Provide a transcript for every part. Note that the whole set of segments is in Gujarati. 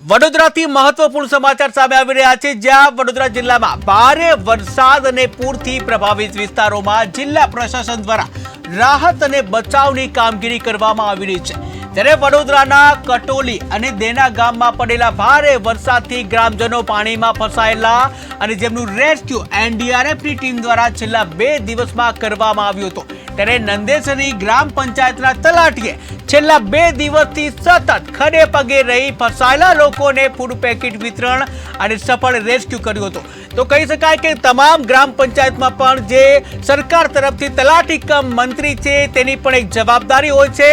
વડોદરાથી મહત્વપૂર્ણ સમાચાર સામે આવી રહ્યા છે. જ્યાં વડોદરા જિલ્લામાં ભારે વરસાદ અને પૂરથી પ્રભાવિત વિસ્તારોમાં જિલ્લા પ્રશાસન દ્વારા રાહત અને બચાવની કામગીરી કરવામાં આવી રહી છે. ત્યારે વડોદરાના કટોલી અને દેના ગામમાં પડેલા ભારે વરસાદથી ગ્રામજનો પાણીમાં ફસાયેલા અને જેમનું રેસ્ક્યુ એનડીઆરએફની ટીમ દ્વારા છેલ્લા બે દિવસમાં કરવામાં આવ્યું હતું. ત્યારે નંદેસરી ગ્રામ પંચાયતના તલાટીએ છેલ્લા બે દિવસથી સતત ખડે પગે રહી ફસાયેલા લોકોને ફૂડ પેકેટ વિતરણ અને સફળ રેસ્ક્યુ કર્યું હતું. તો કહી શકાય કે તમામ ગ્રામ પંચાયતમાં પણ જે સરકાર તરફથી તલાટી કમ મંત્રી છે, તેની પણ એક જવાબદારી હોય છે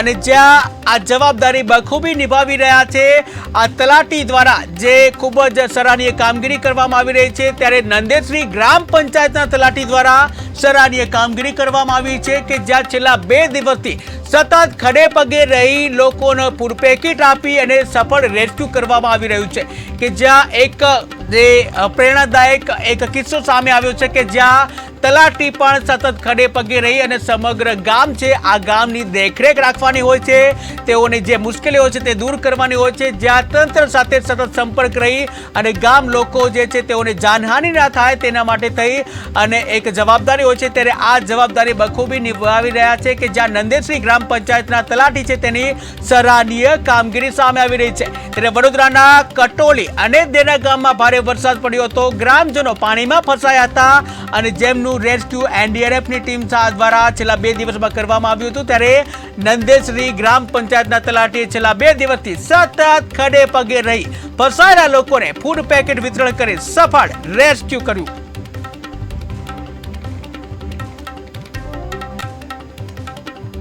અને જ્યાં આ જવાબદારી બખૂબી નિભાવી રહ્યા છે, આ તલાટી દ્વારા જે ખૂબ જ સરાહનીય કામગીરી કરવામાં આવી રહી છે, ત્યારે નંદેશ્રી ગ્રામ પંચાયતના તલાટી દ્વારા સરાહનીય કામગીરી કરવામાં આવી છે કે જ્યાં છેલ્લા બે દિવસથી સતત ખડે પગે રહી લોકોને ફૂડ પેકેટ આપી અને સફળ રેસ્ક્યુ કરવામાં આવી રહ્યું છે કે જ્યાં એક, જે પ્રેરણાદાયક એક કિસ્સો સામે આવ્યો છે કે જ્યાં તલાટી પણ સતત ખડે પગે રહી અને સમગ્ર ગામ છે, આ ગામની દેખરેખ રાખવાની હોય છે. તેઓની જે મુશ્કેલીઓ છે તે દૂર કરવાની હોય છે. જ્યાં તંત્ર સાથે સતત સંપર્ક રહી અને ગામ લોકો જે છે તેઓને જાનહાનિ ના થાય તેના માટે થઈ અને એક જવાબદારી હોય છે. ત્યારે આ જવાબદારી બખૂબી નિભાવી રહ્યા છે કે જ્યાં નંદેશ્રી ગ્રામ પંચાયતના તલાટી છે તેની સરાહનીય કામગીરી સામે આવી રહી છે. ત્યારે વડોદરાના કટોલી અને દેના ગામમાં ભારે વરસાદ પડ્યો હતો. ગ્રામજનો પાણીમાં ફસાયા હતા અને જેમનું રેસ્ક્યુ એનડીઆરએફની ટીમ દ્વારા છેલ્લા બે દિવસમાં કરવામાં આવ્યું હતું. ત્યારે નંદેશ્રી ગ્રામ પંચાયતના તલાટીએ છેલ્લા બે દિવસથી સતત ખડે પગે રહી. ફસાયેલા લોકોને ફૂડ પેકેટ વિતરણ કરી સફળ રેસ્ક્યુ કર્યું.